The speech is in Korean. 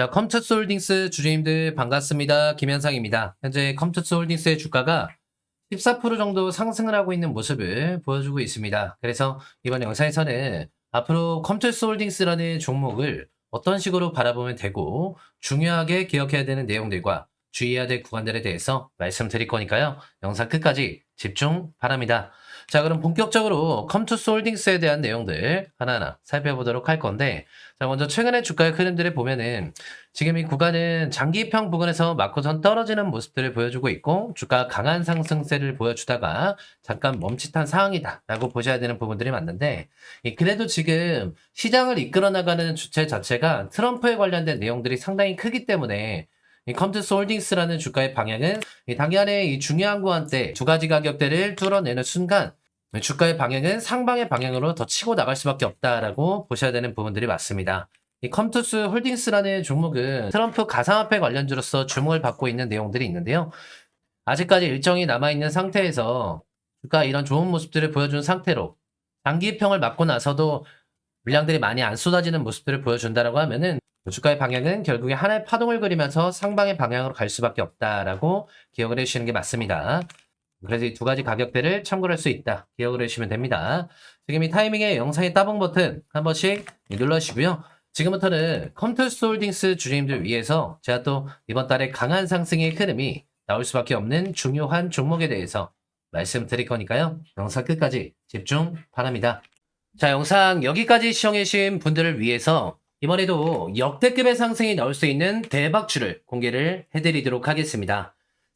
자, 컴투스 홀딩스 주주님들 반갑습니다. 김현상입니다. 현재 컴투스 홀딩스의 주가가 14% 정도 상승을 하고 있는 모습을 보여주고 있습니다. 그래서 이번 영상에서는 앞으로 컴투스 홀딩스라는 종목을 어떤 식으로 바라보면 되고 중요하게 기억해야 되는 내용들과 주의해야 될 구간들에 대해서 말씀드릴 거니까요. 영상 끝까지 집중 바랍니다. 자, 그럼 본격적으로 컴투스 홀딩스에 대한 내용들 하나하나 살펴보도록 할 건데, 자, 먼저 최근의 주가의 흐름들을 보면은 지금 이 구간은 장기평 부근에서 맞고선 떨어지는 모습들을 보여주고 있고, 주가 강한 상승세를 보여주다가 잠깐 멈칫한 상황이다라고 보셔야 되는 부분들이 맞는데, 이 그래도 지금 시장을 이끌어 나가는 주체 자체가 트럼프에 관련된 내용들이 상당히 크기 때문에 이 컴투스 홀딩스라는 주가의 방향은 이 당연히 이 중요한 구간대 두 가지 가격대를 뚫어내는 순간 주가의 방향은 상방의 방향으로 더 치고 나갈 수밖에 없다라고 보셔야 되는 부분들이 맞습니다. 이 컴투스 홀딩스라는 종목은 트럼프 가상화폐 관련주로서 주목을 받고 있는 내용들이 있는데요. 아직까지 일정이 남아있는 상태에서 주가 이런 좋은 모습들을 보여준 상태로 장기평을 맞고 나서도 물량들이 많이 안 쏟아지는 모습들을 보여준다라고 하면은 주가의 방향은 결국에 하나의 파동을 그리면서 상방의 방향으로 갈 수밖에 없다라고 기억을 해주시는 게 맞습니다. 그래서 이 두 가지 가격대를 참고할 수 있다. 기억을 해주시면 됩니다. 지금 이 타이밍에 영상의 따봉 버튼 한 번씩 눌러주시고요. 지금부터는 컴투스 홀딩스 주주님들 위해서 제가 또 이번 달에 강한 상승의 흐름이 나올 수밖에 없는 중요한 종목에 대해서 말씀드릴 거니까요. 영상 끝까지 집중 바랍니다. 자, 영상 여기까지 시청해주신 분들을 위해서 이번에도 역대급의 상승이 나올 수 있는 대박주를 공개를 해드리도록 하겠습니다.